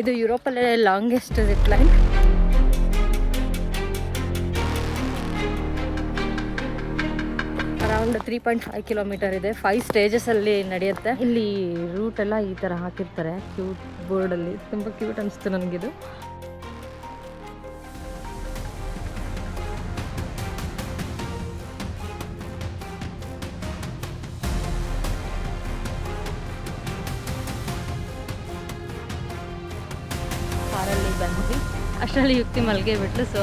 ಇದು ಯುರೋಪಲ್ಲೇ longest zip line around three point five kilometre ಇದೆ five ಸ್ಟೇಜಸಲ್ಲಿ ನಡೆಯುತ್ತೆ. ಇಲ್ಲಿ ರೂಟ್ ಎಲ್ಲ ಈ ತರ ಹಾಕಿರ್ತಾರೆ. ಕ್ಯೂಟ್ ಬೋರ್ಡ್ ಅಲ್ಲಿ. ತುಂಬಾ ಕ್ಯೂಟ್ ಅನಿಸ್ತು ನನಗಿದು. ಅಷ್ಟರಲ್ಲಿ ಯುಕ್ತಿ ಮಲ್ಗೆ ಬಿಟ್ಲು ಸೊ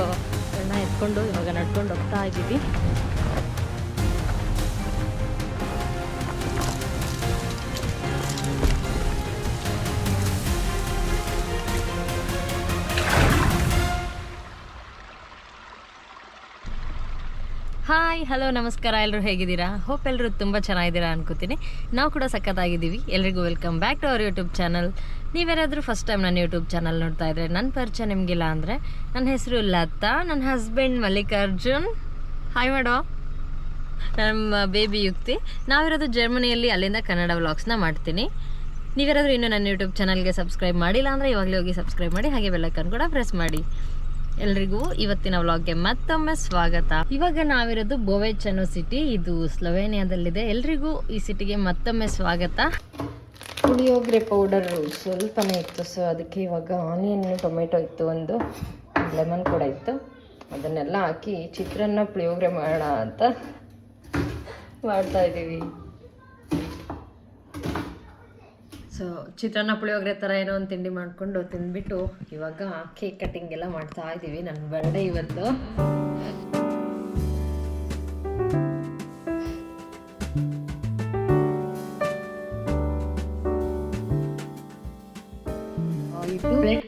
ಎತ್ಕೊಂಡು ಇವಾಗ ನಡ್ಕೊಂಡು ಹೋಗ್ತಾ ಇದ್ದೀವಿ ಹಾಯ್ ಹಲೋ ನಮಸ್ಕಾರ ಎಲ್ಲರೂ ಹೇಗಿದ್ದೀರಾ? ಹೋಪ್ ಎಲ್ಲರೂ ತುಂಬ ಚೆನ್ನಾಗಿದ್ದೀರಾ ಅನ್ಕೋತೀನಿ. ನಾವು ಕೂಡ ಸಖತ್ತಾಗಿದ್ದೀವಿ. ಎಲ್ರಿಗೂ welcome back to our YouTube channel ನೀವೇನಾದರೂ ಫಸ್ಟ್ ಟೈಮ್ ನನ್ನ ಯೂಟ್ಯೂಬ್ ಚಾನಲ್ ನೋಡ್ತಾ ಇದ್ರೆ ನನ್ನ ಪರಿಚಯ ನಿಮಗಿಲ್ಲ ಅಂದರೆ ನನ್ನ ಹೆಸರು ಲತಾ, ನನ್ನ ಹಸ್ಬೆಂಡ್ ಮಲ್ಲಿಕಾರ್ಜುನ್. ಹಾಯ್ ಮಾಡೋ ನಮ್ಮ ಬೇಬಿ ಯುಕ್ತಿ. ನಾವಿರೋದು ಜರ್ಮನಿಯಲ್ಲಿ, ಅಲ್ಲಿಂದ ಕನ್ನಡ ವ್ಲಾಗ್ಸ್ನ ಮಾಡ್ತೀನಿ. ನೀವ್ಯಾರಾದರೂ ಇನ್ನೂ ನನ್ನ ಯೂಟ್ಯೂಬ್ ಚಾನಲ್ಗೆ ಸಬ್ಸ್ಕ್ರೈಬ್ ಮಾಡಿಲ್ಲ ಅಂದರೆ ಇವಾಗಲೇ ಹೋಗಿ ಸಬ್ಸ್ಕ್ರೈಬ್ ಮಾಡಿ, ಹಾಗೆ ಬೆಲ್ಲೈಕನ್ ಕೂಡ ಪ್ರೆಸ್ ಮಾಡಿ. ಎಲ್ರಿಗೂ ಇವತ್ತಿನ ವ್ಲಾಗ್ಗೆ ಮತ್ತೊಮ್ಮೆ ಸ್ವಾಗತ. ಇವಾಗ ನಾವಿರೋದು ಬೋವೆಚ್ ಅನ್ನೋ ಸಿಟಿ ಇದು ಸ್ಲೋವೇನಿಯಾದಲ್ಲಿದೆ. ಎಲ್ರಿಗೂ ಈ ಸಿಟಿಗೆ ಮತ್ತೊಮ್ಮೆ ಸ್ವಾಗತ. ಪುಳಿಯೋಗರೆ ಪೌಡರ್ ಸ್ವಲ್ಪನೇ ಇತ್ತು ಸೊ ಅದಕ್ಕೆ ಇವಾಗ ಆನಿಯನ್, ಟೊಮೆಟೊ ಇತ್ತು ಒಂದು, ಲೆಮನ್ ಕೂಡ ಇತ್ತು. ಅದನ್ನೆಲ್ಲ ಹಾಕಿ ಚಿತ್ರಾನ್ನ ಪುಳಿಯೋಗರೆ ಮಾಡೋಣ ಅಂತ ಮಾಡ್ತಾ ಇದ್ದೀವಿ ಸೊ ಚಿತ್ರಾನ್ನ ಪುಳಿಯೋಗರೆ ಥರ ಏನೋ ಒಂದು ತಿಂಡಿ ಮಾಡಿಕೊಂಡು ತಿಂದ್ಬಿಟ್ಟು ಇವಾಗ ಕೇಕ್ ಕಟ್ಟಿಂಗ್ ಎಲ್ಲ ಮಾಡ್ತಾ ಇದ್ದೀವಿ ನನ್ನ ಬರ್ಡೇ ಇವತ್ತು.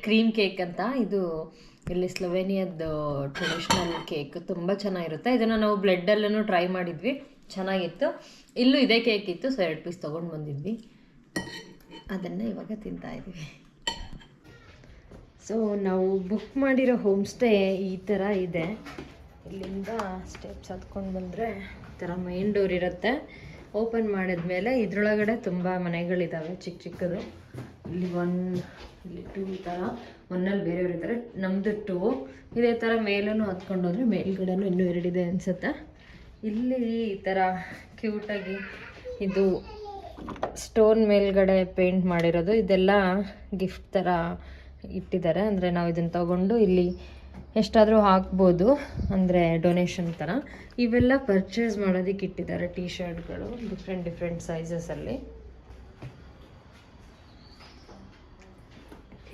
ಕ್ರೀಮ್ ಕೇಕ್ ಅಂತ. ಇದು ಇಲ್ಲಿ ಸ್ಲೊವೇನಿಯದ್ದು ಟ್ರೆಡಿಷ್ನಲ್ ಕೇಕ್ ತುಂಬ ಚೆನ್ನಾಗಿರುತ್ತೆ. ಇದನ್ನು ನಾವು ಬ್ಲೆಡ್ಡಲ್ಲೂ ಟ್ರೈ ಮಾಡಿದ್ವಿ. ಚೆನ್ನಾಗಿತ್ತು. ಇಲ್ಲೂ ಇದೇ ಕೇಕ್ ಇತ್ತು ಸೊ ಎರಡು ಪೀಸ್ ತೊಗೊಂಡು ಬಂದಿದ್ವಿ. ಅದನ್ನು ಇವಾಗ ತಿಂತಾ ಇದ್ದೀವಿ ಸೊ ನಾವು ಬುಕ್ ಮಾಡಿರೋ ಹೋಮ್ ಸ್ಟೇ ಈ ಥರ ಇದೆ. ಇಲ್ಲಿಂದ ಸ್ಟೆಪ್ಸ್ ಹತ್ಕೊಂಡು ಬಂದರೆ ಈ ಥರ ಮೇನ್ ಡೋರ್ ಇರುತ್ತೆ. ಓಪನ್ ಮಾಡಿದ್ಮೇಲೆ ಇದರೊಳಗಡೆ ತುಂಬ ಮನೆಗಳಿದ್ದಾವೆ ಚಿಕ್ಕ ಚಿಕ್ಕದು. ಇಲ್ಲಿ ಒನ್ ಇಲ್ಲಿ ಟೂ ಈ ಥರ ಒನ್ನಲ್ಲಿ ಬೇರೆಯವ್ರು ಇದ್ದಾರೆ ನಮ್ಮದು ಟೂ ಇದೇ ಥರ ಮೇಲೂ ಹತ್ಕೊಂಡು ಹೋದರೆ ಮೇಲ್ಗಡೆನೂ ಇನ್ನೂ ಎರಡಿದೆ ಅನಿಸುತ್ತೆ. ಇಲ್ಲಿ ಈ ಥರ ಕ್ಯೂಟಾಗಿ ಇದು ಸ್ಟೋನ್ ಮೇಲ್ಗಡೆ ಪೇಂಟ್ ಮಾಡಿರೋದು. ಇದೆಲ್ಲ ಗಿಫ್ಟ್ ಥರ ಇಟ್ಟಿದ್ದಾರೆ. ಅಂದರೆ ನಾವು ಇದನ್ನು ತಗೊಂಡು ಇಲ್ಲಿ ಎಷ್ಟಾದರೂ ಹಾಕ್ಬೋದು. ಅಂದರೆ ಡೊನೇಷನ್ ಥರ ಇವೆಲ್ಲ ಪರ್ಚೇಸ್ ಮಾಡೋದಕ್ಕೆ ಇಟ್ಟಿದ್ದಾರೆ ಟೀ ಶರ್ಟ್ಗಳು ಡಿಫ್ರೆಂಟ್ ಡಿಫ್ರೆಂಟ್ ಸೈಜಸಲ್ಲಿ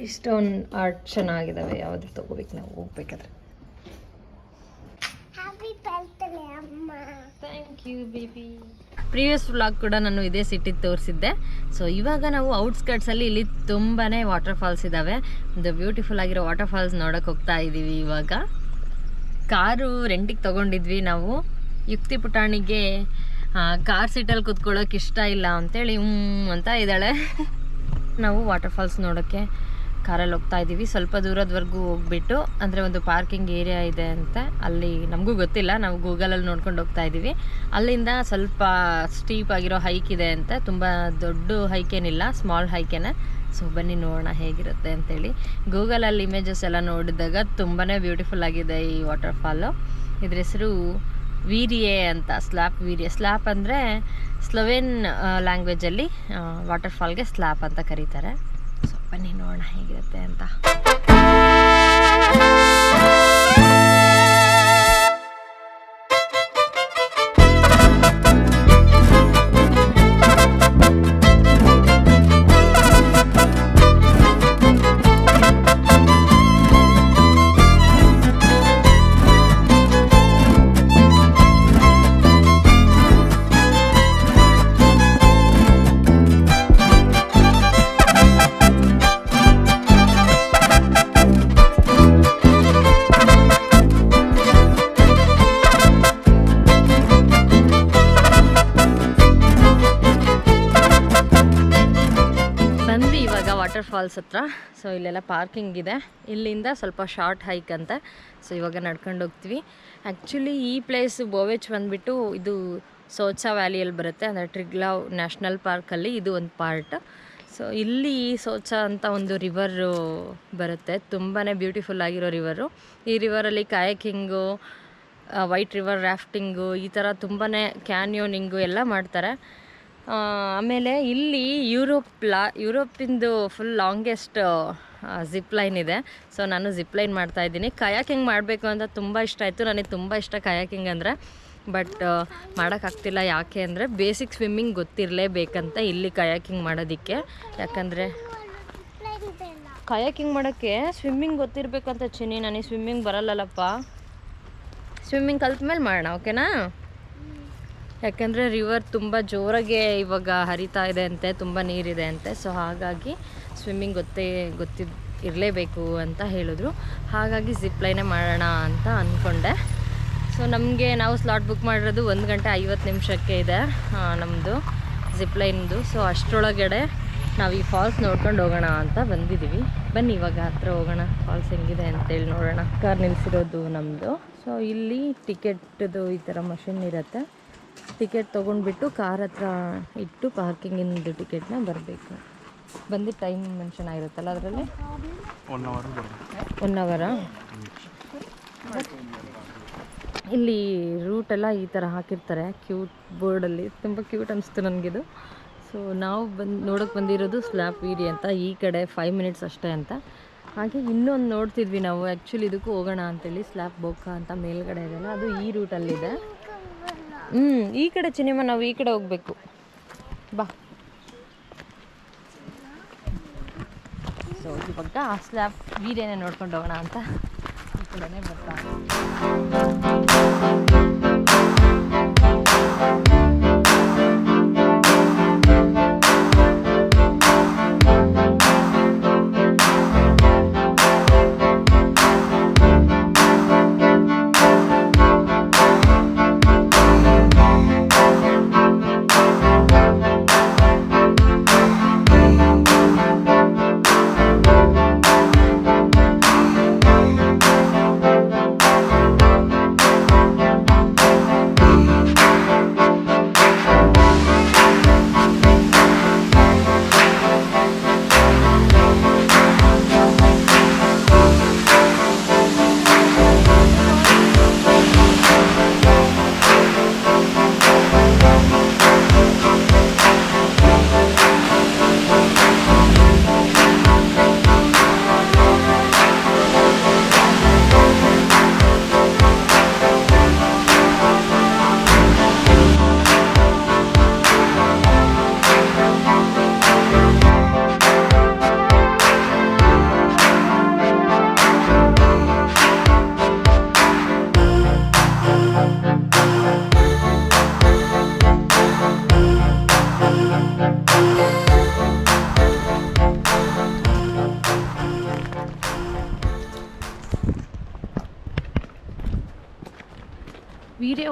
ಇಷ್ಟೊಂದು ಆರ್ಟ್ ಚೆನ್ನಾಗಿದ್ದಾವೆ ಯಾವುದು ತೊಗೋಬೇಕು ನಾವು ಹೋಗ್ಬೇಕಾದ್ರೆ. Thank you baby previous vlog ಕೂಡ ನಾನು ಇದೇ ಸಿಟಿ ತೋರಿಸಿದ್ದೆ. ಸೊ ಇವಾಗ ನಾವು ಔಟ್ಸ್ಕರ್ಟ್ಸಲ್ಲಿ ಇಲ್ಲಿ ತುಂಬಾ ವಾಟರ್ ಫಾಲ್ಸ್ ಇದ್ದಾವೆ ಒಂದು ಬ್ಯೂಟಿಫುಲ್ ಆಗಿರೋ ವಾಟರ್ ಫಾಲ್ಸ್ ನೋಡೋಕೆ ಹೋಗ್ತಾ ಇದ್ದೀವಿ ಇವಾಗ. ಕಾರು ರೆಂಟಿಗೆ ತೊಗೊಂಡಿದ್ವಿ ನಾವು. ಯುಕ್ತಿ ಪುಟಾಣಿಗೆ ಕಾರ್ ಸೀಟಲ್ಲಿ ಕುತ್ಕೊಳ್ಳೋಕೆ ಇಷ್ಟ ಇಲ್ಲ ಅಂತೇಳಿ ಹ್ಞೂ ಅಂತ ಇದ್ದಾಳೆ. ನಾವು ವಾಟರ್ ಫಾಲ್ಸ್ ನೋಡೋಕ್ಕೆ ಕಾರಲ್ಲಿ ಹೋಗ್ತಾ ಇದ್ದೀವಿ ಸ್ವಲ್ಪ ದೂರದವರೆಗೂ ಹೋಗ್ಬಿಟ್ಟು, ಅಂದರೆ ಒಂದು ಪಾರ್ಕಿಂಗ್ ಏರಿಯಾ ಇದೆ ಅಂತ ಅಲ್ಲಿ ನಮಗೂ ಗೊತ್ತಿಲ್ಲ. ನಾವು ಗೂಗಲಲ್ಲಿ ನೋಡ್ಕೊಂಡು ಹೋಗ್ತಾ ಇದ್ದೀವಿ ಅಲ್ಲಿಂದ ಸ್ವಲ್ಪ ಸ್ಟೀಪ್ ಆಗಿರೋ ಹೈಕ್ ಇದೆ ಅಂತ, ತುಂಬ ದೊಡ್ಡ ಹೈಕ್ ಏನಿಲ್ಲ ಸ್ಮಾಲ್ ಹೈಕೇನೆ ಸೊ ಬನ್ನಿ ನೋಡೋಣ ಹೇಗಿರುತ್ತೆ ಅಂತೇಳಿ. ಗೂಗಲಲ್ಲಿ ಇಮೇಜಸ್ ಎಲ್ಲ ನೋಡಿದಾಗ ತುಂಬಾ ಬ್ಯೂಟಿಫುಲ್ ಆಗಿದೆ ಈ ವಾಟರ್ ಫಾಲು ಇದ್ರ ಹೆಸರು ವೀರಿಯೆ ಅಂತ ಸ್ಲ್ಯಾಪ್ ವೀರಿಯೆ. ಸ್ಲ್ಯಾಪ್ ಅಂದರೆ ಸ್ಲೋವೆನ್ ಲ್ಯಾಂಗ್ವೇಜಲ್ಲಿ ವಾಟರ್ಫಾಲ್ಗೆ ಸ್ಲಾಪ್ ಅಂತ ಕರೀತಾರೆ. ಬನ್ನಿ ನೋಡೋಣ ಹೇಗಿರುತ್ತೆ ಅಂತ. ಫಾಲ್ಸ್ ಹತ್ರ. ಸೊ ಇಲ್ಲೆಲ್ಲ ಪಾರ್ಕಿಂಗ್ ಇದೆ. ಇಲ್ಲಿಂದ ಸ್ವಲ್ಪ ಶಾರ್ಟ್ ಹೈಕ್ ಅಂತ. ಸೊ ಇವಾಗ ನಡ್ಕೊಂಡು ಹೋಗ್ತೀವಿ. ಆ್ಯಕ್ಚುಲಿ ಈ ಪ್ಲೇಸ್ ಬೋವೆಚ್ ಬಂದುಬಿಟ್ಟು ಇದು ಸೋಚಾ ವ್ಯಾಲಿಯಲ್ಲಿ ಬರುತ್ತೆ. ಅಂದರೆ ಟ್ರಿಗ್ಲಾವ್ ನ್ಯಾಷನಲ್ ಪಾರ್ಕಲ್ಲಿ ಇದು ಒಂದು ಪಾರ್ಟ್ ಸೊ ಇಲ್ಲಿ ಸೋಚ ಅಂತ ಒಂದು ರಿವರು ಬರುತ್ತೆ. ತುಂಬಾ ಬ್ಯೂಟಿಫುಲ್ ಆಗಿರೋ ರಿವರು ಈ ರಿವರಲ್ಲಿ ಕಾಯಕಿಂಗು ವೈಟ್ ರಿವರ್ ರಾಫ್ಟಿಂಗು ಈ ಥರ ತುಂಬಾ ಕ್ಯಾನ್ಯೂನಿಂಗು ಎಲ್ಲ ಮಾಡ್ತಾರೆ. ಆಮೇಲೆ ಇಲ್ಲಿ ಯುರೋಪ್ ಲಾ, ಯುರೋಪಿಂದು ಫುಲ್ ಲಾಂಗೆಸ್ಟ್ ಜಿಪ್ ಲೈನ್ ಇದೆ. ಸೊ ನಾನು ಜಿಪ್ ಲೈನ್ ಮಾಡ್ತಾ ಇದ್ದೀನಿ. ಕಯಾಕಿಂಗ್ ಮಾಡಬೇಕು ಅಂತ ತುಂಬ ಇಷ್ಟ ಆಯಿತು. ನನಗೆ ತುಂಬ ಇಷ್ಟ ಕಯಾಕಿಂಗ್ ಅಂದರೆ. ಬಟ್ ಮಾಡೋಕ್ಕಾಗ್ತಿಲ್ಲ ಯಾಕೆ ಅಂದರೆ ಬೇಸಿಕ್ ಸ್ವಿಮ್ಮಿಂಗ್ ಗೊತ್ತಿರಲೇಬೇಕಂತ ಇಲ್ಲಿ ಕಯಾಕಿಂಗ್ ಮಾಡೋದಕ್ಕೆ. ಯಾಕಂದರೆ ಕಯಾಕಿಂಗ್ ಮಾಡೋಕ್ಕೆ ಸ್ವಿಮ್ಮಿಂಗ್ ಗೊತ್ತಿರಬೇಕಂತ ಚಿನ್ನಿ. ನನಗೆ ಸ್ವಿಮ್ಮಿಂಗ್ ಬರಲ್ಲಲ್ಲಪ್ಪ. ಸ್ವಿಮ್ಮಿಂಗ್ ಕಲ್ತ ಮೇಲೆ ಮಾಡೋಣ ಓಕೆನಾ ಯಾಕಂದರೆ ರಿವರ್ ತುಂಬ ಜೋರಾಗೆ ಇವಾಗ ಹರಿತಾ ಇದೆ ಅಂತೆ, ತುಂಬ ನೀರಿದೆ ಅಂತೆ. ಸೊ ಹಾಗಾಗಿ ಸ್ವಿಮ್ಮಿಂಗ್ ಗೊತ್ತೇ ಗೊತ್ತಿದ್ದು ಇರಲೇಬೇಕು ಅಂತ ಹೇಳಿದ್ರು. ಹಾಗಾಗಿ ಜಿಪ್ಲೈನೇ ಮಾಡೋಣ ಅಂತ ಅಂದ್ಕೊಂಡೆ ಸೊ ನಮಗೆ ನಾವು ಸ್ಲಾಟ್ ಬುಕ್ ಮಾಡಿರೋದು ಒಂದು ಗಂಟೆ ಐವತ್ತು ನಿಮಿಷಕ್ಕೆ ಇದೆ ನಮ್ಮದು ಜಿಪ್ಲೈನ್ದು ಸೊ ಅಷ್ಟರೊಳಗಡೆ ನಾವು ಈ ಫಾಲ್ಸ್ ನೋಡ್ಕೊಂಡು ಹೋಗೋಣ ಅಂತ ಬಂದಿದ್ದೀವಿ ಬನ್ನಿ, ಇವಾಗ ಹತ್ರ ಹೋಗೋಣ. ಫಾಲ್ಸ್ ಹೆಂಗಿದೆ ಅಂತೇಳಿ ನೋಡೋಣ. ಕಾರ್ ನಿಲ್ಲಿಸಿರೋದು ನಮ್ಮದು ಸೊ ಇಲ್ಲಿ ಟಿಕೆಟ್ದು ಈ ಥರ ಮಷಿನ್ ಇರುತ್ತೆ. ಟಿಕೆಟ್ ತೊಗೊಂಡ್ಬಿಟ್ಟು ಕಾರ್ ಹತ್ರ ಇಟ್ಟು ಪಾರ್ಕಿಂಗಿಂದು ಟಿಕೆಟ್ನ ಬರಬೇಕು. ಬಂದು ಟೈಮ್ ಮೆನ್ಷನ್ ಆಗಿರುತ್ತಲ್ಲ ಅದರಲ್ಲಿ? ಒನ್ ಅವರ್ ಇಲ್ಲಿ ರೂಟೆಲ್ಲ ಈ ಥರ ಹಾಕಿರ್ತಾರೆ. ಕ್ಯೂಟ್ ಬೋರ್ಡಲ್ಲಿ ತುಂಬ ಕ್ಯೂಟ್ ಅನಿಸ್ತು ನನಗಿದು. ಸೊ ನಾವು ಬಂದು ನೋಡೋಕೆ ಬಂದಿರೋದು ಸ್ಲ್ಯಾಪ್ ವೀರಿ ಅಂತ. ಈ ಕಡೆ ಫೈವ್ ಮಿನಿಟ್ಸ್ ಅಷ್ಟೇ ಅಂತ. ಹಾಗೆ ಇನ್ನೊಂದು ನೋಡ್ತಿದ್ವಿ ನಾವು. ಆ್ಯಕ್ಚುಲಿ ಇದಕ್ಕೂ ಹೋಗೋಣ ಅಂತೇಳಿ ಸ್ಲ್ಯಾಪ್ ಬೊಕ್ಕ ಅಂತ ಮೇಲ್ಗಡೆ ಇದೆಯಲ್ಲ ಅದು ಈ ರೂಟಲ್ಲಿದೆ ಹ್ಞೂ ಈ ಕಡೆ ಚಿನಿಮ ನಾವು ಈ ಕಡೆ ಹೋಗಬೇಕು. ಬಾ. ಸೊ ಇವಾಗ ಆ ಸ್ಲ್ಯಾಬ್ ವೀರೇನೆ ನೋಡ್ಕೊಂಡು ಹೋಗೋಣ ಅಂತ. ಈ ಕಡೆನೇ ಬರ್ತಾ.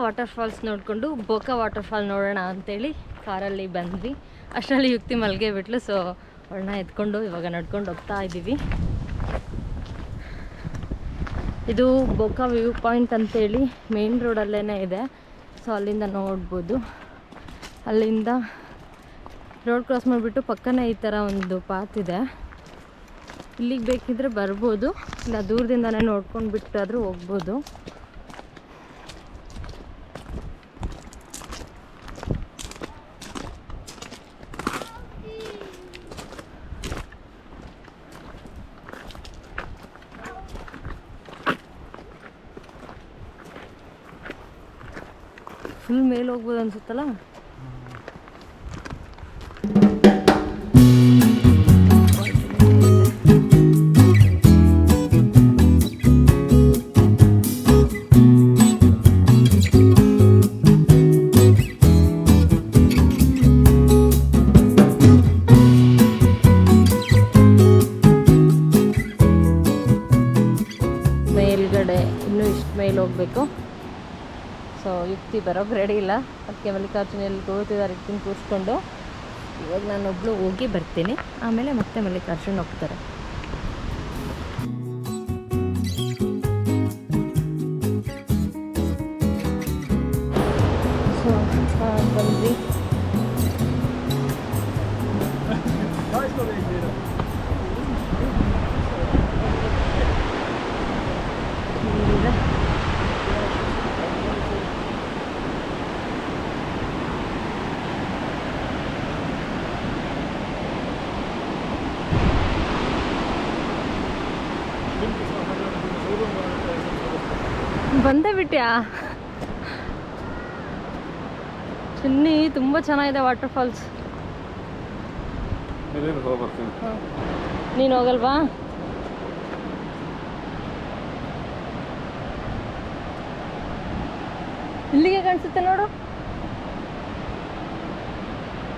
ವಾಟರ್ ಫಾಲ್ಸ್ ನೋಡಿಕೊಂಡು ಬೋಕ ವಾಟರ್ ಫಾಲ್ ನೋಡೋಣ ಅಂತೇಳಿ ಕಾರಲ್ಲಿ ಬಂದ್ವಿ. ಅಷ್ಟರಲ್ಲಿ ಯುಕ್ತಿ ಮಲ್ಗೆ ಬಿಟ್ಲು ಸೊ ಅವಳನ್ನ ಎತ್ಕೊಂಡು ಇವಾಗ ನಡ್ಕೊಂಡು ಹೋಗ್ತಾ ಇದ್ದೀವಿ ಇದು ಬೋಕಾ ವ್ಯೂ ಪಾಯಿಂಟ್ ಅಂತೇಳಿ ಮೇನ್ ರೋಡಲ್ಲೇ ಇದೆ. ಸೊ ಅಲ್ಲಿಂದ ನೋಡ್ಬೋದು. ಅಲ್ಲಿಂದ ರೋಡ್ ಕ್ರಾಸ್ ಮಾಡಿಬಿಟ್ಟು ಪಕ್ಕನೇ ಈ ಥರ ಒಂದು ಪಾತ್ ಇದೆ. ಇಲ್ಲಿಗೆ ಬೇಕಿದ್ರೆ ಬರ್ಬೋದು. ಇಲ್ಲ, ದೂರದಿಂದನೇ ನೋಡ್ಕೊಂಡು ಬಿಟ್ಟಾದರೂ ಹೋಗ್ಬೋದು ಫುಲ್ ಮೇಲೆ ಹೋಗ್ಬೋದು ಅನ್ಸುತ್ತಲ್ಲ? ಅದಕ್ಕೆ ಮಲ್ಲಿಕಾರ್ಜುನ ಎಲ್ಲಿ ಕೂರ್ತಿದ್ದಾರೆ ಯುಕ್ತಿನ ಕೂರಿಸ್ಕೊಂಡು ಇವಾಗ ನಾನೊಬ್ಳು ಹೋಗಿ ಬರ್ತೀನಿ. ಆಮೇಲೆ ಮತ್ತೆ ಮಲ್ಲಿಕಾರ್ಜುನ್ ಹೋಗ್ತಾರೆ. ಸೊ ಬಂದ್ವಿ. ಬಿಟ್ಯಾ ಚಿನ್ನಿ ತುಂಬ ಚೆನ್ನಾಗಿದೆ ವಾಟರ್ ಫಾಲ್ಸ್ ಹಾ. ನೀನು ಹೋಗಲ್ವಾ? ಇಲ್ಲಿಗೆ ಕಾಣಿಸುತ್ತೆ ನೋಡು.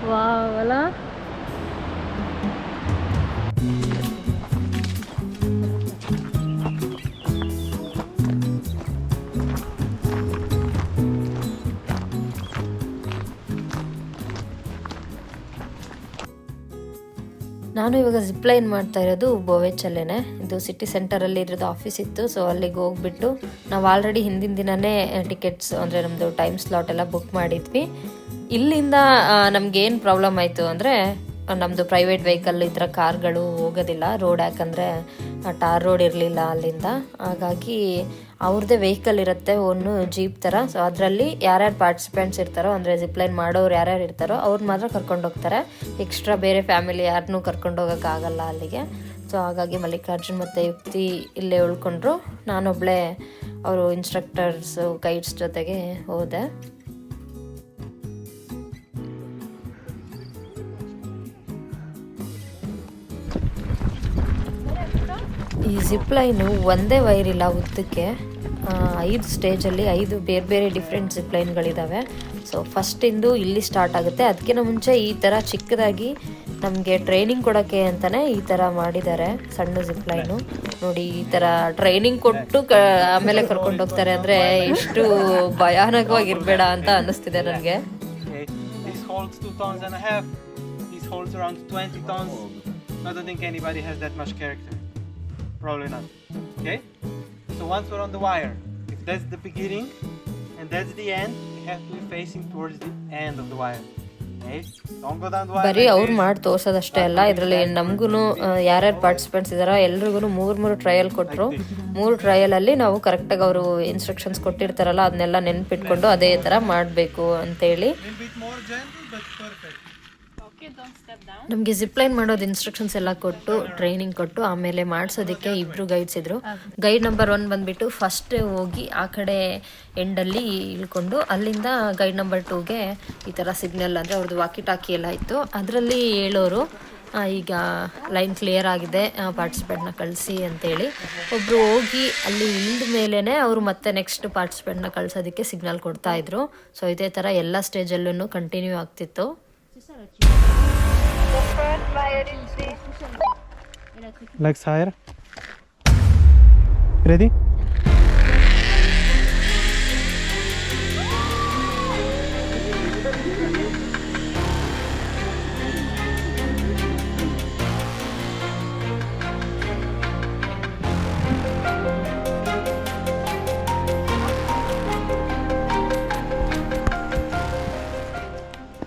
ವಾವ್ ನಾನು ಇವಾಗ ಜಿಪ್ಲೈನ್ ಮಾಡ್ತಾ ಇರೋದು ಬೋವೆಚಲ್ಲೇನೆ ಇದು ಸಿಟಿ ಸೆಂಟರಲ್ಲಿ ಇರೋದು ಆಫೀಸ್ ಇತ್ತು ಸೊ ಅಲ್ಲಿಗೆ ಹೋಗ್ಬಿಟ್ಟು ನಾವು ಆಲ್ರೆಡಿ ಹಿಂದಿನ ದಿನವೇ ಟಿಕೆಟ್ಸ್ ಅಂದರೆ ನಮ್ಮದು ಟೈಮ್ ಸ್ಲಾಟ್ ಎಲ್ಲ ಬುಕ್ ಮಾಡಿದ್ವಿ. ಇಲ್ಲಿಂದ ನಮ್ಗೇನು ಪ್ರಾಬ್ಲಮ್ ಆಯಿತು ಅಂದರೆ ನಮ್ಮದು ಪ್ರೈವೇಟ್ ವೆಹಿಕಲ್ ಈ ಥರ ಕಾರ್ಗಳು ಹೋಗೋದಿಲ್ಲ. ರೋಡ್ ಯಾಕಂದರೆ ಟಾರ್ ರೋಡ್ ಇರಲಿಲ್ಲ ಅಲ್ಲಿಂದ. ಹಾಗಾಗಿ ಅವ್ರದ್ದೇ ವೆಹಿಕಲ್ ಇರುತ್ತೆ ಒಂದು ಜೀಪ್ ಥರ ಸೊ ಅದರಲ್ಲಿ ಯಾರ್ಯಾರು ಪಾರ್ಟಿಸಿಪೆಂಟ್ಸ್ ಇರ್ತಾರೋ, ಅಂದರೆ ಜಿಪ್ಲೈನ್ ಮಾಡೋರು ಯಾರ್ಯಾರು ಇರ್ತಾರೋ, ಅವ್ರು ಮಾತ್ರ ಕರ್ಕೊಂಡು ಹೋಗ್ತಾರೆ. ಎಕ್ಸ್ಟ್ರಾ ಬೇರೆ ಫ್ಯಾಮಿಲಿ ಯಾರನ್ನೂ ಕರ್ಕೊಂಡು ಹೋಗೋಕ್ಕಾಗಲ್ಲ ಅಲ್ಲಿಗೆ. ಸೊ ಹಾಗಾಗಿ ಮಲ್ಲಿಕಾರ್ಜುನ್ ಮತ್ತು ಯುಕ್ತಿ ಇಲ್ಲೇ ಉಳ್ಕೊಂಡ್ರು. ನಾನೊಬ್ಳೆ ಅವರು ಇನ್ಸ್ಟ್ರಕ್ಟರ್ಸು ಗೈಡ್ಸ್ ಜೊತೆಗೆ ಹೋದೆ. ಈ ಜಿಪ್ ಲೈನು ಒಂದೇ ವೈರ್ ಇಲ್ಲ ಉದ್ದಕ್ಕೆ ಐದು ಸ್ಟೇಜಲ್ಲಿ ಐದು ಬೇರೆ ಬೇರೆ ಡಿಫ್ರೆಂಟ್ ಜಿಪ್ ಲೈನ್ಗಳಿದ್ದಾವೆ ಸೊ ಫಸ್ಟಿಂದು ಇಲ್ಲಿ ಸ್ಟಾರ್ಟ್ ಆಗುತ್ತೆ ಅದಕ್ಕಿಂತ ಮುಂಚೆ ಈ ಥರ ಚಿಕ್ಕದಾಗಿ ನಮಗೆ ಟ್ರೈನಿಂಗ್ ಕೊಡೋಕ್ಕೆ ಅಂತಲೇ ಈ ಥರ ಮಾಡಿದ್ದಾರೆ ಸಣ್ಣ ಜಿಪ್ ಲೈನು ನೋಡಿ ಈ ಥರ ಟ್ರೈನಿಂಗ್ ಕೊಟ್ಟು ಕ ಆಮೇಲೆ ಕರ್ಕೊಂಡು ಹೋಗ್ತಾರೆ ಅಂದರೆ ಇಷ್ಟು ಭಯಾನಕವಾಗಿರಬೇಡ ಅಂತ ಅನ್ನಿಸ್ತಿದೆ ನನಗೆ Okay, this holds two tons and a half. This holds around 20 tons. I don't think anybody has that much character. probably not. Okay? So once we're on the wire, if that's the beginning and that's the end, we have to be facing towards the end of the wire. ಬರೀ ಅವ್ರು ಮಾಡಿ ತೋರ್ಸೋದಷ್ಟೇ ಅಲ್ಲ ಇದರಲ್ಲಿ ನಮ್ಗೂ ಯಾರ್ಯಾರು participants ಇದಾರ ಎಲ್ರಿಗೂ ಮೂರ್ ಮೂರು ಟ್ರಯಲ್ ಕೊಟ್ಟರು ಮೂರು ಟ್ರಯಲ್ ಅಲ್ಲಿ ನಾವು ಕರೆಕ್ಟ್ ಆಗಿ ಅವರು ಇನ್ಸ್ಟ್ರಕ್ಷನ್ಸ್ ಕೊಟ್ಟಿರ್ತಾರಲ್ಲ ಅದನ್ನೆಲ್ಲ ನೆನ್ಪಿಟ್ಕೊಂಡು ಅದೇ ತರ ಮಾಡಬೇಕು ಅಂತೇಳಿ ನಮಗೆ ಜಿಪ್ಲೈನ್ ಮಾಡೋದು ಇನ್ಸ್ಟ್ರಕ್ಷನ್ಸ್ ಎಲ್ಲ ಕೊಟ್ಟು ಟ್ರೈನಿಂಗ್ ಕೊಟ್ಟು ಆಮೇಲೆ ಮಾಡಿಸೋದಕ್ಕೆ ಇಬ್ರು ಗೈಡ್ಸ್ ಇದ್ರು. ಗೈಡ್ ನಂಬರ್ ಒನ್ ಬಂದ್ಬಿಟ್ಟು ಫಸ್ಟ್ ಹೋಗಿ ಆ ಕಡೆ ಎಂಡಲ್ಲಿ ಇಳ್ಕೊಂಡು ಅಲ್ಲಿಂದ ಗೈಡ್ ನಂಬರ್ ಟೂಗೆ ಈ ಥರ ಸಿಗ್ನಲ್ ಅಂದರೆ ಅವ್ರದ್ದು ವಾಕಿ ಟಾಕಿ ಎಲ್ಲ ಇತ್ತು. ಅದರಲ್ಲಿ ಹೇಳೋರು ಈಗ ಲೈನ್ ಕ್ಲಿಯರ್ ಆಗಿದೆ ಪಾರ್ಟಿಸಿಪೆಂಟ್ನ ಕಳಿಸಿ ಅಂತೇಳಿ. ಒಬ್ಬರು ಹೋಗಿ ಅಲ್ಲಿ ಇಳಿದ ಮೇಲೇ ಅವರು ಮತ್ತೆ ನೆಕ್ಸ್ಟ್ ಪಾರ್ಟಿಸಿಪೆಂಟ್ನ ಕಳ್ಸೋದಕ್ಕೆ ಸಿಗ್ನಲ್ ಕೊಡ್ತಾ ಇದ್ರು. ಸೊ ಇದೇ ಥರ ಎಲ್ಲ ಸ್ಟೇಜಲ್ಲೂ ಕಂಟಿನ್ಯೂ ಆಗ್ತಿತ್ತು. Legs higher. Ready?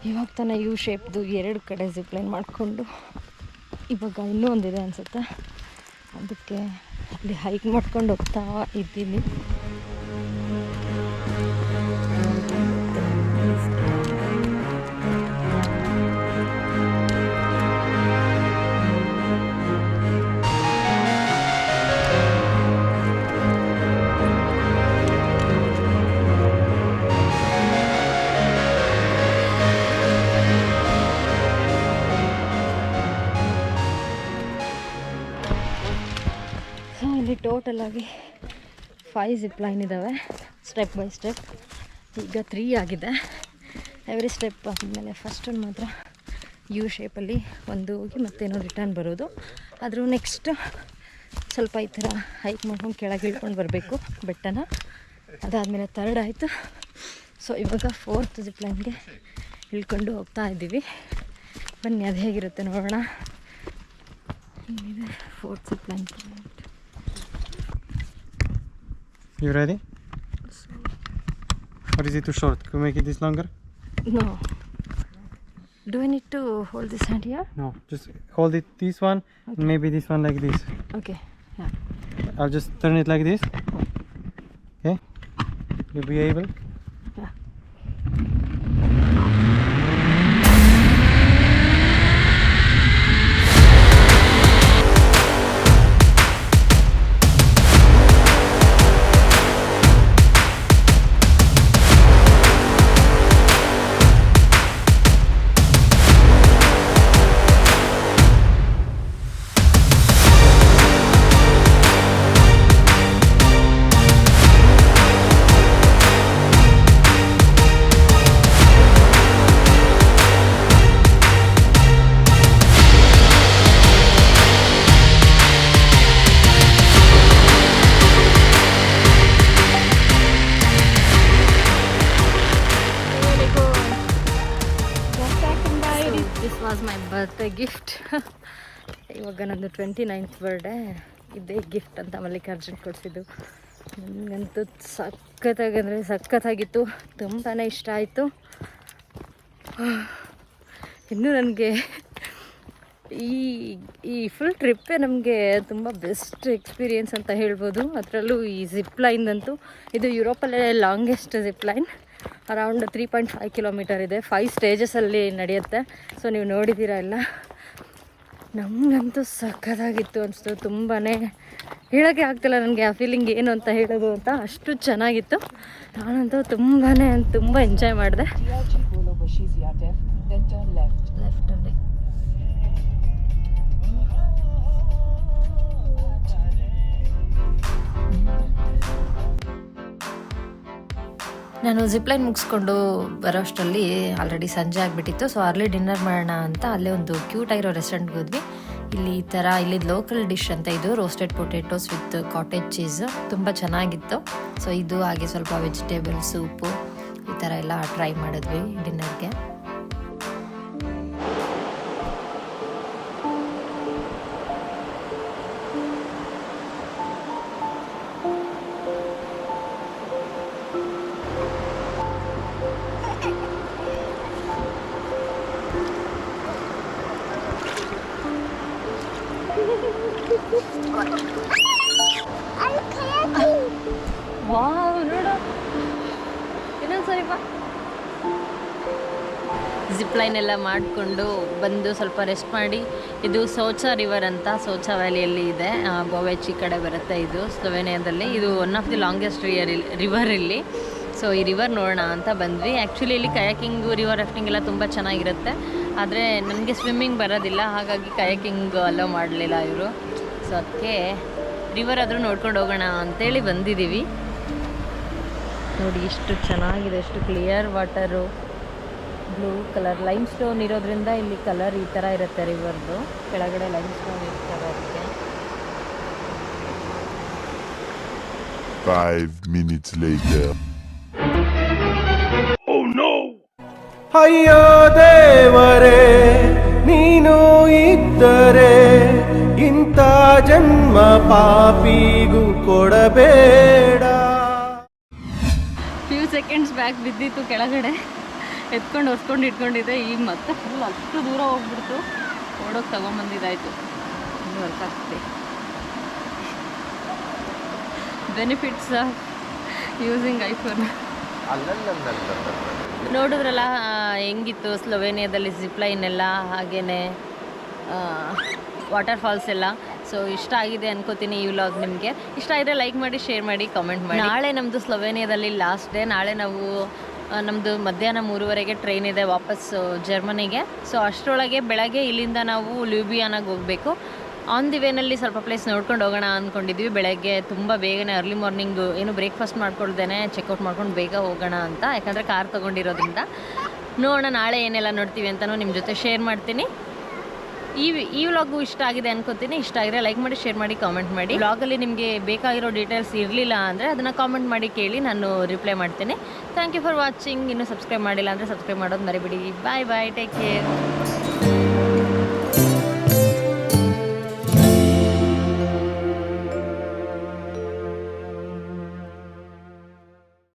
ಇವಾಗ ತಾನೇ ಯು ಶೇಪ್ದು ಎರಡು ಕಡೆ ಜಿಪ್ಲೈನ್ ಮಾಡಿಕೊಂಡು ಇವಾಗ ಇನ್ನೂ ಒಂದಿದೆ ಅನಿಸುತ್ತೆ. ಅದಕ್ಕೆ ಅಲ್ಲಿ ಹೈಕ್ ಮಾಡ್ಕೊಂಡು ಹೋಗ್ತಾ ಇದ್ದೀನಿ. ಸೊ, ಇಲ್ಲಿ ಆಗಿ ಫೈವ್ ಜಿಪ್ ಲೈನ್ ಇದ್ದಾವೆ ಸ್ಟೆಪ್ ಬೈ ಸ್ಟೆಪ್ ಈಗ ತ್ರೀ ಆಗಿದೆ. ಎವ್ರಿ ಸ್ಟೆಪ್ ಆದಮೇಲೆ ಫಸ್ಟ್ ಮಾತ್ರ ಯು ಶೇಪಲ್ಲಿ ಒಂದು ಹೋಗಿ ಮತ್ತೇನೋ ರಿಟರ್ನ್ ಬರೋದು. ಆದರೂ ನೆಕ್ಸ್ಟ್ ಸ್ವಲ್ಪ ಈ ಥರ ಹೈಕ್ ಮಾಡ್ಕೊಂಡು ಕೆಳಗೆ ಇಳ್ಕೊಂಡು ಬರಬೇಕು ಬೆಟ್ಟನ. ಅದಾದಮೇಲೆ ತರ್ಡ್ ಆಯಿತು. ಸೊ ಇವಾಗ ಫೋರ್ತ್ ಜಿಪ್ ಲೈನ್ಗೆ ಇಳ್ಕೊಂಡು ಹೋಗ್ತಾ ಇದ್ದೀವಿ. ಬನ್ನಿ, ಅದು ಹೇಗಿರುತ್ತೆ ನೋಡೋಣ. Fourth zip line You ready? Or is it too short? Can we make it this longer? No. Do I need to hold this hand here? No, just hold it this one and maybe this one like this. Okay. Yeah. I'll just turn it like this. Okay? You'll be able? A gift ಇವಾಗ ನಂದು twenty ninth birthday ಇದೇ gift ಅಂತ ಮಲ್ಲಿಕಾರ್ಜುನ್ ಕೊಡಿಸಿದ್ದು. ನನಗಂತೂ ಸಖತ್ತಾಗಿ ಅಂದರೆ ಸಖತ್ತಾಗಿತ್ತು. ತುಂಬಾ ಇಷ್ಟ ಆಯಿತು. ಇನ್ನೂ ನನಗೆ ಈ ಈ ಫುಲ್ ಟ್ರಿಪ್ಪೇ ನಮಗೆ ತುಂಬ ಬೆಸ್ಟ್ ಎಕ್ಸ್ಪೀರಿಯೆನ್ಸ್ ಅಂತ ಹೇಳ್ಬೋದು. ಅದರಲ್ಲೂ ಈ ಜಿಪ್ ಲೈನ್ದಂತೂ ಇದು ಯುರೋಪಲ್ಲೇ longest zip line around three point five kilometre ಇದೆ. ಫೈವ್ ಸ್ಟೇಜಸಲ್ಲಿ ನಡೆಯುತ್ತೆ. ಸೊ ನೀವು ನೋಡಿದ್ದೀರಾ ಎಲ್ಲ? ನಮಗಂತೂ ಸಖತ್ತಾಗಿತ್ತು ಅನಿಸ್ತು. ತುಂಬಾ ಹೇಳೋಕ್ಕೆ ಆಗ್ತಿಲ್ಲ ನನಗೆ ಆ ಫೀಲಿಂಗ್ ಏನು ಅಂತ ಹೇಳೋದು ಅಂತ. ಅಷ್ಟು ಚೆನ್ನಾಗಿತ್ತು. ನಾನಂತೂ ತುಂಬಾ ತುಂಬ ಎಂಜಾಯ್ ಮಾಡಿದೆ. ಲೆಫ್ಟಲ್ಲಿ ನಾನು ಜಿಪ್ಲೈನ್ ಮುಗಿಸ್ಕೊಂಡು ಬರೋ ಅಷ್ಟರಲ್ಲಿ ಆಲ್ರೆಡಿ ಸಂಜೆ ಆಗಿಬಿಟ್ಟಿತ್ತು. ಸೊ ಅರ್ಲಿ ಡಿನ್ನರ್ ಮಾಡೋಣ ಅಂತ ಅಲ್ಲೇ ಒಂದು ಕ್ಯೂಟ್ ಆಗಿರೋ ರೆಸ್ಟೋರೆಂಟ್ಗೆ ಹೋದ್ವಿ. ಇಲ್ಲಿ ಈ ಥರ ಇಲ್ಲಿದ್ದು ಲೋಕಲ್ ಡಿಶ್ ಅಂತ ಇದು roasted potatoes with cottage cheese ತುಂಬ ಚೆನ್ನಾಗಿತ್ತು. ಸೊ ಇದು ಹಾಗೆ ಸ್ವಲ್ಪ ವೆಜಿಟೇಬಲ್ ಸೂಪು ಈ ಥರ ಎಲ್ಲ ಟ್ರೈ ಮಾಡಿದ್ವಿ ಡಿನ್ನರ್ಗೆ ವಾವ್ ನೋಡು ಇನ್ನೊಂದು ಸರಿ ಬಾ ಜಿಪ್ ಲೈನ್ ಎಲ್ಲ ಮಾಡಿಕೊಂಡು ಬಂದು ಸ್ವಲ್ಪ ರೆಸ್ಟ್ ಮಾಡಿ. ಇದು ಸೋಚಾ ರಿವರ್ ಅಂತ ಸೋಚಾ ವ್ಯಾಲಿಯಲ್ಲಿ ಇದೆ. ಗೋವೆಚಿ ಕಡೆ ಬರುತ್ತೆ ಇದು ಸ್ಲೊವೇನಿಯಾದಲ್ಲಿ ಇದು one of the longest rear river ಇಲ್ಲಿ. ಸೊ ಈ ರಿವರ್ ನೋಡೋಣ ಅಂತ ಬಂದ್ವಿ. ಆ್ಯಕ್ಚುಲಿ ಇಲ್ಲಿ ಕಯಾಕಿಂಗು ರಿವರ್ ರಾಫ್ಟಿಂಗ್ ಎಲ್ಲ ತುಂಬ ಚೆನ್ನಾಗಿರುತ್ತೆ. ಆದರೆ ನನಗೆ ಸ್ವಿಮ್ಮಿಂಗ್ ಬರೋದಿಲ್ಲ. ಹಾಗಾಗಿ ಕಯಾಕಿಂಗ್ ಅಲೋ ಮಾಡಲಿಲ್ಲ ಇವರು. ಸೊ ಅದಕ್ಕೆ ರಿವರ್ ಆದರೂ ನೋಡ್ಕೊಂಡು ಹೋಗೋಣ ಅಂತೇಳಿ ಬಂದಿದ್ದೀವಿ. ನೋಡಿ ಎಷ್ಟು ಚೆನ್ನಾಗಿದೆ ಎಷ್ಟು clear water blue colour lime stone ಇರೋದ್ರಿಂದ ಇಲ್ಲಿ ಕಲರ್ ಈ ಥರ ಇರುತ್ತೆ ರಿವರ್ದು ಕೆಳಗಡೆ ಲೈಮ್ ಸ್ಟೋನ್ ಇರ್ತಾರೆ ಅದಕ್ಕೆ. Five minutes later. ಅಯ್ಯೋ ದೇವರೇ ನೀನು ಇದ್ದರೆ ಜನ್ಮ ಪಾಪಿಗೂ ಕೊಡಬೇಡ. ಫ್ಯೂ ಸೆಕೆಂಡ್ಸ್ ಬ್ಯಾಕ್ ಬಿದ್ದಿತ್ತು ಕೆಳಗಡೆ. ಎತ್ಕೊಂಡು ಹೊಸ್ಕೊಂಡು ಇಟ್ಕೊಂಡಿದ್ದೆ. ಈಗ ಮತ್ತೆ ಫುಲ್ ಅಷ್ಟು ದೂರ ಹೋಗ್ಬಿಡ್ತು. ಓಡೋಗಿ ತಗೊಂಬಂದಿದ್ದಾಯ್ತು. ಆಗ್ತಿದೆ. ಬೆನಿಫಿಟ್ಸ್ ಯೂಸಿಂಗ್ ಐಫೋನ್ ನೋಡಿದ್ರಲ್ಲ ಹೆಂಗಿತ್ತು ಸ್ಲೊವೇನಿಯಾದಲ್ಲಿ ಜಿಪ್ಲೈನ್ ಎಲ್ಲ ಹಾಗೇ ವಾಟರ್ ಫಾಲ್ಸ್ ಎಲ್ಲ? ಸೊ ಇಷ್ಟ ಆಗಿದೆ ಅನ್ಕೋತೀನಿ ಈ ವ್ಲಾಗ್ ನಿಮಗೆ. ಇಷ್ಟ ಆದರೆ ಲೈಕ್ ಮಾಡಿ ಶೇರ್ ಮಾಡಿ ಕಾಮೆಂಟ್ ಮಾಡಿ. ನಾಳೆ ನಮ್ಮದು ಸ್ಲೊವೇನಿಯಾದಲ್ಲಿ ಲಾಸ್ಟ್ ಡೇ ನಾಳೆ ನಾವು ನಮ್ಮದು ಮಧ್ಯಾಹ್ನ ಮೂರುವರೆಗೆ ಟ್ರೈನ್ ಇದೆ ವಾಪಸ್ ಜರ್ಮನಿಗೆ. ಸೊ ಅಷ್ಟರೊಳಗೆ ಬೆಳಗ್ಗೆ ಇಲ್ಲಿಂದ ನಾವು ಲ್ಯೂಬಿಯಾನಾಗ ಹೋಗಬೇಕು. ಆನ್ ದಿ ವೇನಲ್ಲಿ ಸ್ವಲ್ಪ ಪ್ಲೇಸ್ ನೋಡ್ಕೊಂಡು ಹೋಗೋಣ ಅಂದ್ಕೊಂಡಿದ್ವಿ ಬೆಳಗ್ಗೆ ತುಂಬ ಬೇಗನೆ ಅರ್ಲಿ ಮಾರ್ನಿಂಗ್ ಏನು ಬ್ರೇಕ್ಫಾಸ್ಟ್ ಮಾಡ್ಕೊಳ್ದೇನೆ ಚೆಕ್ಔಟ್ ಮಾಡ್ಕೊಂಡು ಬೇಗ ಹೋಗೋಣ ಅಂತ. ಯಾಕಂದರೆ ಕಾರ್ ತೊಗೊಂಡಿರೋದ್ರಿಂದ. ನೋಡೋಣ ನಾಳೆ ಏನೆಲ್ಲ ನೋಡ್ತೀವಿ ಅಂತಲೂ ನಿಮ್ಮ ಜೊತೆ ಶೇರ್ ಮಾಡ್ತೀನಿ. ಈ ಈ ವ್ಲಾಗು ಇಷ್ಟ ಆಗಿದೆ ಅನ್ಕೋತೀನಿ. ಇಷ್ಟ ಆಗಿದೆ ಲೈಕ್ ಮಾಡಿ ಶೇರ್ ಮಾಡಿ ಕಾಮೆಂಟ್ ಮಾಡಿ. ವ್ಲಾಗಲ್ಲಿ ನಿಮಗೆ ಬೇಕಾಗಿರೋ ಡೀಟೇಲ್ಸ್ ಇರಲಿಲ್ಲ ಅಂದರೆ ಅದನ್ನು ಕಾಮೆಂಟ್ ಮಾಡಿ ಕೇಳಿ ನಾನು ರಿಪ್ಲೈ ಮಾಡ್ತೀನಿ. ಥ್ಯಾಂಕ್ ಯು ಫಾರ್ ವಾಚಿಂಗ್ ಇನ್ನೂ ಸಬ್ಸ್ಕ್ರೈಬ್ ಮಾಡಿಲ್ಲ ಅಂದರೆ ಸಬ್ಸ್ಕ್ರೈಬ್ ಮಾಡೋದು ಮರಿಬಿಡಿ. ಬಾಯ್ ಬಾಯ್ ಟೇಕ್ ಕೇರ್